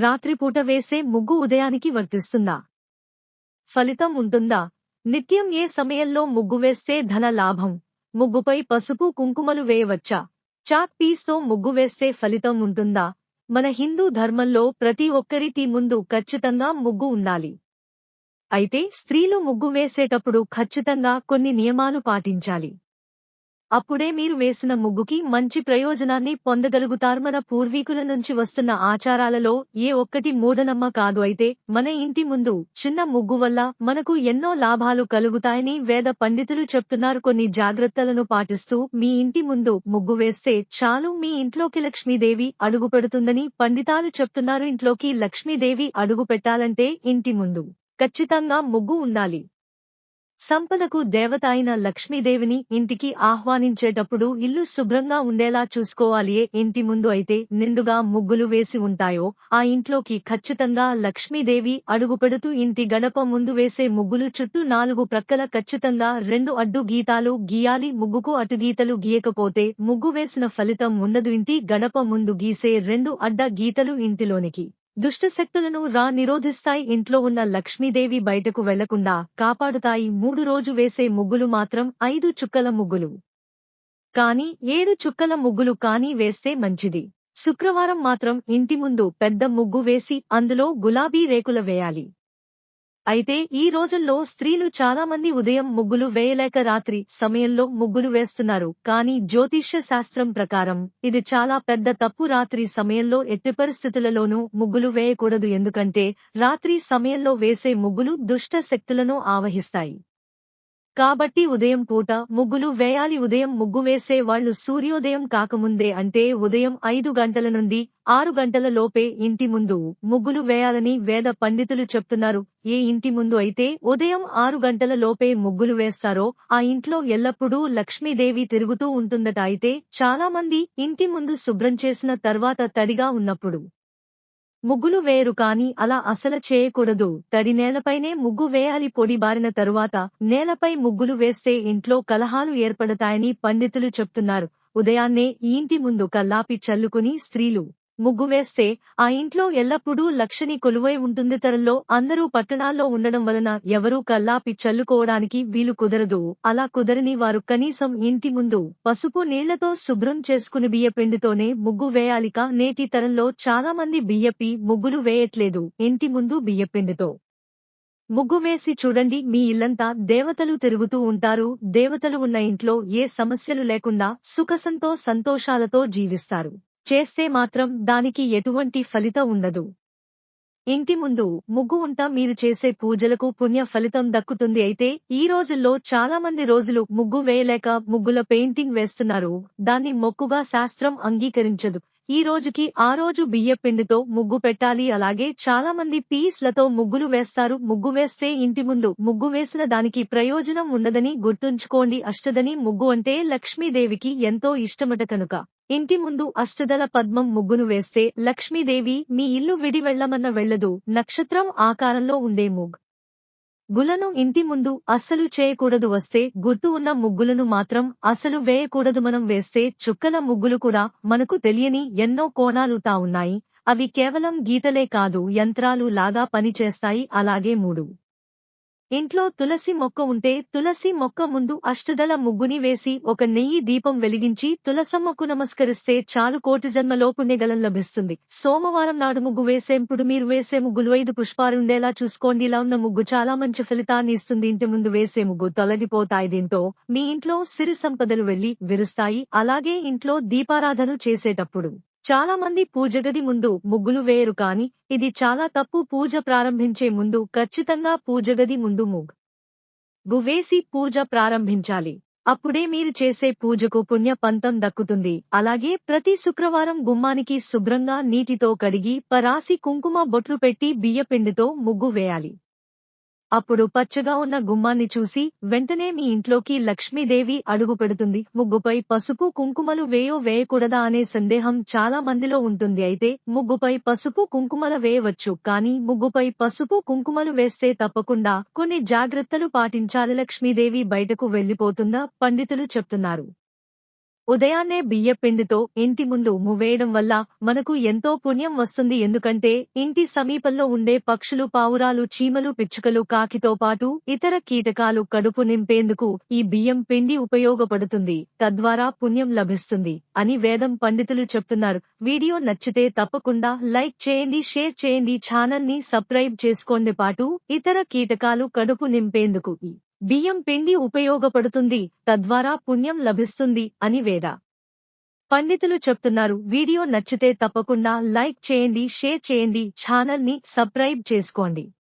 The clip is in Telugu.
రాత్రిపూట వేసే ముగ్గు ఉదయానికి వర్తిస్తుందా? ఫలితం ఉంటుందా? నిత్యం ఏ సమయంలో ముగ్గు వేస్తే ధన లాభం? ముగ్గుపై పసుపు కుంకుమలు వేయవచ్చా? చాక్ పీస్తో ముగ్గు వేస్తే ఫలితం ఉంటుందా? మన హిందూ ధర్మంలో ప్రతి ఒక్కరిటి ముందు ఖచ్చితంగా ముగ్గు ఉండాలి. అయితే స్త్రీలు ముగ్గు వేసేటప్పుడు ఖచ్చితంగా కొన్ని నియమాలు పాటించాలి. అప్పుడే మీరు వేసిన ముగ్గుకి మంచి ప్రయోజనాన్ని పొందగలుగుతారు. మన పూర్వీకుల నుంచి వస్తున్న ఆచారాలలో ఏ ఒక్కటి మూఢనమ్మ కాదు. అయితే మన ఇంటి ముందు చిన్న ముగ్గు వల్ల మనకు ఎన్నో లాభాలు కలుగుతాయని వేద పండితులు చెప్తున్నారు. కొన్ని జాగ్రత్తలను పాటిస్తూ మీ ఇంటి ముందు ముగ్గు వేస్తే చాలు. మీ ఇంట్లోకి లక్ష్మీదేవి అడుగుపెడుతుందని పండితాలు చెప్తున్నారు. ఇంట్లోకి లక్ష్మీదేవి అడుగు పెట్టాలంటే ఇంటి ముందు ఖచ్చితంగా ముగ్గు ఉండాలి. సంపదకు దేవత అయిన లక్ష్మీదేవిని ఇంటికి ఆహ్వానించేటప్పుడు ఇల్లు శుభ్రంగా ఉండేలా చూసుకోవాలి. ఏ ఇంటి ముందు అయితే నిండుగా ముగ్గులు వేసి ఉంటాయో ఆ ఇంట్లోకి ఖచ్చితంగా లక్ష్మీదేవి అడుగుపెడుతూ ఇంటి గడప ముందు వేసే ముగ్గులు చుట్టూ నాలుగు ప్రక్కల ఖచ్చితంగా రెండు అడ్డు గీతాలు గీయాలి. ముగ్గుకు అటు గీతలు గీయకపోతే ముగ్గు వేసిన ఫలితం ఉండదు. ఇంటి గడప ముందు గీసే రెండు అడ్డ గీతలు ఇంటిలోనికి. దుష్ట శక్తులను రా నిరోధిస్తాయి. ఇంట్లో ఉన్న లక్ష్మీదేవి బయటకు వెళ్ళకుండా కాపాడుతాయి. మూడు రోజు వేసే ముగ్గులు మాత్రం ఐదు చుక్కల ముగ్గులు. కాని ఏడు చుక్కల ముగ్గులు కానీ వేస్తే మంచిది. శుక్రవారం మాత్రం ఇంటి ముందు పెద్ద ముగ్గు వేసి అందులో గులాబీ రేకుల వేయాలి. అయితే ఈ రోజుల్లో స్త్రీలు చాలా మంది ఉదయం ముగ్గులు వేయలేక రాత్రి సమయంలో ముగ్గులు వేస్తున్నారు. కానీ జ్యోతిష్య శాస్త్రం ప్రకారం ఇది చాలా పెద్ద తప్పు. రాత్రి సమయంలో ఎట్టి పరిస్థితులలోనూ ముగ్గులు వేయకూడదు. ఎందుకంటే రాత్రి సమయంలో వేసే ముగ్గులు దుష్ట శక్తులను ఆవహిస్తాయి. కాబట్టి ఉదయం పూట ముగ్గులు వేయాలి. ఉదయం ముగ్గు వేసే వాళ్ళు సూర్యోదయం కాకముందే అంటే ఉదయం ఐదు గంటల నుండి ఆరు గంటల లోపే ఇంటి ముందు ముగ్గులు వేయాలని వేద పండితులు చెప్తున్నారు. ఏ ఇంటి ముందు అయితే ఉదయం ఆరు గంటల లోపే ముగ్గులు వేస్తారో ఆ ఇంట్లో ఎల్లప్పుడూ లక్ష్మీదేవి తిరుగుతూ ఉంటుందట. అయితే చాలా మంది ఇంటి ముందు శుభ్రం చేసిన తర్వాత తడిగా ఉన్నప్పుడు ముగ్గులు వేయరు కాని అలా అసల చేయకూడదు. తడి నేలపైనే ముగ్గు వేయాలి. పొడి బారిన తరువాత నేలపై ముగ్గులు వేస్తే ఇంట్లో కలహాలు ఏర్పడతాయని పండితులు చెప్తున్నారు. ఉదయాన్నే ఈ ఇంటి ముందు కల్లాపి చల్లుకుని స్త్రీలు ముగ్గు వేస్తే ఆ ఇంట్లో ఎల్లప్పుడూ లక్షని కొలువై ఉంటుంది తరంలో అందరూ పట్టణాల్లో ఉండడం వలన ఎవరూ కల్లాపి చల్లుకోవడానికి వీలు కుదరదు. అలా కుదరని వారు కనీసం ఇంటి ముందు పసుపు నీళ్ళతో శుభ్రం చేసుకుని బియ్యపిండితోనే ముగ్గు వేయాలిక. నేటి తరంలో చాలా మంది బియ్యపి ముగ్గులు వేయట్లేదు. ఇంటి ముందు బియ్యపిండితో ముగ్గు వేసి చూడండి. మీ ఇల్లంతా దేవతలు తిరుగుతూ ఉంటారు. దేవతలు ఉన్న ఇంట్లో ఏ సమస్యలు లేకుండా సుఖసంతో సంతోషాలతో జీవిస్తారు. చేస్తే మాత్రం దానికి ఎటువంటి ఫలితం ఉండదు. ఇంటి ముందు ముగ్గు ఉంటా మీరు చేసే పూజలకు పుణ్య ఫలితం దక్కుతుంది. అయితే ఈ రోజుల్లో చాలా మంది రోజులు ముగ్గు వేయలేక ముగ్గుల పెయింటింగ్ వేస్తున్నారు. దాన్ని మొక్కుగా శాస్త్రం అంగీకరించదు. ఈ రోజుకి ఆ రోజు బియ్య పిండితో ముగ్గు పెట్టాలి. అలాగే చాలా మంది పీస్లతో ముగ్గులు వేస్తారు. ముగ్గు వేస్తే ఇంటి ముందు ముగ్గు వేసిన దానికి ప్రయోజనం ఉండదని గుర్తుంచుకోండి. అష్టదని ముగ్గు అంటే లక్ష్మీదేవికి ఎంతో ఇష్టమట కనుక. ఇంటి ముందు అష్టదల పద్మం ముగ్గును వేస్తే లక్ష్మీదేవి మీ ఇల్లు విడి వెళ్ళమన్న వెళ్ళదు నక్షత్రం ఆకారంలో ఉండే ముగ్. గులను ఇంటి ముందు అస్సలు చేయకూడదు వస్తే గుర్తు ఉన్న ముగ్గులను మాత్రం అసలు వేయకూడదు మనం వేస్తే చుక్కల ముగ్గులు కూడా మనకు తెలియని ఎన్నో కోణాలుటా ఉన్నాయి. అవి కేవలం గీతలే కాదు యంత్రాలు లాగా పనిచేస్తాయి అలాగే మూడు. ఇంట్లో తులసి మొక్క ఉంటే తులసి మొక్క ముందు అష్టదల ముగ్గుని వేసి ఒక నెయ్యి దీపం వెలిగించి తులసమ్మకు నమస్కరిస్తే చాలు కోటి జన్మలో పుణ్యగలం లభిస్తుంది. సోమవారం నాడు ముగ్గు వేసేంపుడు మీరు వేసే ముగ్గులు ఐదు పుష్పాలుండేలా చూసుకోండి. ఇలా ఉన్న ముగ్గు చాలా మంచి ఫలితాన్ని ఇస్తుంది. ఇంటి ముందు వేసే ముగ్గు తొలగిపోతాయి. దీంతో మీ ఇంట్లో సిరి సంపదలు వెళ్ళి విరుస్తాయి. అలాగే ఇంట్లో దీపారాధన చేసేటప్పుడు చాలా మంది పూజగది ముందు ముగ్గులు వేయరు కాని ఇది చాలా తప్పు పూజ ప్రారంభించే ముందు ఖచ్చితంగా పూజగది ముందు ముగ్గు వేసి పూజ ప్రారంభించాలి. అప్పుడే మీరు చేసే పూజకు పుణ్య పంతం దక్కుతుంది. అలాగే ప్రతి శుక్రవారం గుమ్మానికి శుభ్రంగా నీటితో కడిగి పరాసి కుంకుమ బొట్లు పెట్టి బియ్యపిండితో ముగ్గు వేయాలి. అప్పుడు పచ్చగా ఉన్న గుమ్మాన్ని చూసి వెంటనే మీ ఇంట్లోకి లక్ష్మీదేవి అడుగుపెడుతుంది ముగ్గుపై పసుపు కుంకుమలు వేయో వేయకూడదా అనే సందేహం చాలా మందిలో ఉంటుంది. అయితే ముగ్గుపై పసుపు కుంకుమల వేయవచ్చు కానీ ముగ్గుపై పసుపు కుంకుమలు వేస్తే తప్పకుండా కొన్ని జాగ్రత్తలు పాటించాలి. లక్ష్మీదేవి బయటకు వెళ్ళిపోతుందా పండితులు చెప్తున్నారు. ఉదయాన్నే బియ్యపిండితో ఇంటి ముందు మువేయడం వల్ల మనకు ఎంతో పుణ్యం వస్తుంది. ఎందుకంటే ఇంటి సమీపంలో ఉండే పక్షులు పావురాలు చీమలు పిచ్చుకలు కాకితో పాటు ఇతర కీటకాలు కడుపు నింపేందుకు ఈ బియ్యం పిండి ఉపయోగపడుతుంది. తద్వారా పుణ్యం లభిస్తుంది అని వేదం పండితులు చెప్తున్నారు. వీడియో నచ్చితే తప్పకుండా లైక్ చేయండి షేర్ చేయండి. ఛానల్ని సబ్స్క్రైబ్ చేసుకోండి. పాటు ఇతర కీటకాలు కడుపు నింపేందుకు బియ్యం పిండి ఉపయోగపడుతుంది తద్వారా పుణ్యం లభిస్తుంది అని వేద పండితులు చెప్తున్నారు. వీడియో నచ్చితే తప్పకుండా లైక్ చేయండి షేర్ చేయండి ఛానల్ని సబ్స్క్రైబ్ చేసుకోండి.